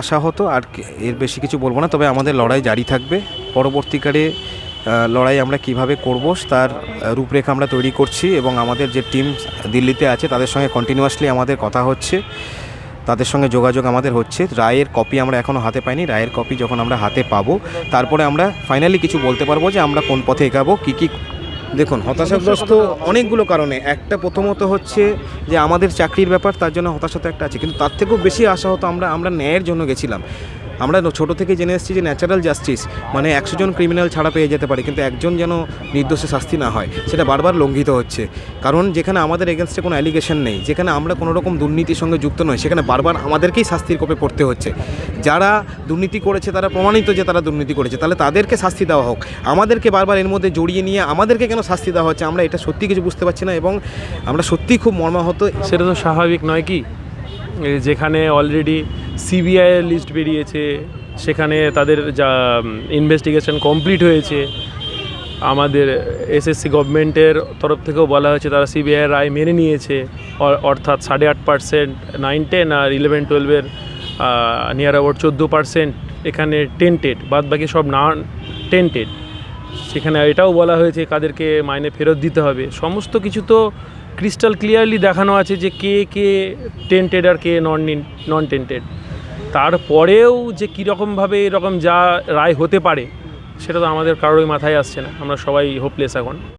আশা হতো, আর এর বেশি কিছু বলব না। তবে আমাদের লড়াই জারি থাকবে। পরবর্তীকালে লড়াই আমরা কীভাবে করব তার রূপরেখা আমরা তৈরি করছি এবং আমাদের যে টিম দিল্লিতে আছে, তাদের সঙ্গে কন্টিনিউয়াসলি আমাদের কথা হচ্ছে। তাদের সঙ্গে যোগাযোগ আমাদের হচ্ছে। রায়ের কপি আমরা এখনও হাতে পাইনি। রায়ের কপি যখন আমরা হাতে পাবো, তারপরে আমরা ফাইনালি কিছু বলতে পারব যে আমরা কোন পথে এগাবো, কী কী দেখুন, হতাশাগ্রস্ত অনেকগুলো কারণে। একটা প্রথমত হচ্ছে যে আমাদের চাকরির ব্যাপার, তার জন্য হতাশা তো একটা আছে। কিন্তু তার থেকেও বেশি আশা হতো আমরা আমরা ন্যায়ের জন্য গেছিলাম। আমরা ছোট থেকে জেনে এসেছি যে ন্যাচারাল জাস্টিস মানে একশো জন ক্রিমিনাল ছাড়া পেয়ে যেতে পারে, কিন্তু একজন যেন নির্দোষে শাস্তি না হয়, সেটা বারবার লঙ্ঘিত হচ্ছে। কারণ যেখানে আমাদের এগেনস্টে কোনো অ্যালিগেশন নেই, যেখানে আমরা কোনো রকম দুর্নীতির সঙ্গে যুক্ত নই, সেখানে বারবার আমাদেরকেই শাস্তির কোপে পড়তে হচ্ছে। যারা দুর্নীতি করেছে, তারা প্রমাণিত যে তারা দুর্নীতি করেছে, তাহলে তাদেরকে শাস্তি দেওয়া হোক। আমাদেরকে বারবার এর মধ্যে জড়িয়ে নিয়ে আমাদেরকে কেন শাস্তি দেওয়া হচ্ছে, আমরা এটা সত্যি কিছু বুঝতে পারছি না এবং আমরা সত্যিই খুব মর্মাহত। সেটা তো স্বাভাবিক নয় কি? যেখানে অলরেডি সিবিআইয়ের লিস্ট বেরিয়েছে, সেখানে তাদের যা ইনভেস্টিগেশন কমপ্লিট হয়েছে। আমাদের এসএসসি গভর্নমেন্টের তরফ থেকেও বলা হয়েছে, তারা সিবিআইয়ের রায় মেনে নিয়েছে। অর্থাৎ সাড়ে আট পার্সেন্ট নাইন টেন আর ইলেভেন টুয়েলভের নিয়ার অ্যাবাউট চোদ্দ পার্সেন্ট এখানে টেন্টেড বাদ বাকি সব না টেন্টেড সেখানে এটাও বলা হয়েছে, কাদেরকে মাইনে ফেরত দিতে হবে। সমস্ত কিছু তো ক্রিস্টাল ক্লিয়ারলি দেখানো আছে যে কে কে টেন্টেড আর কে নন নন টেন্টেড তারপরেও যে কীরকমভাবে এরকম যা রায় হতে পারে, সেটা তো আমাদের কারোরই মাথায় আসছে না। আমরা সবাই হোপলেস এখন।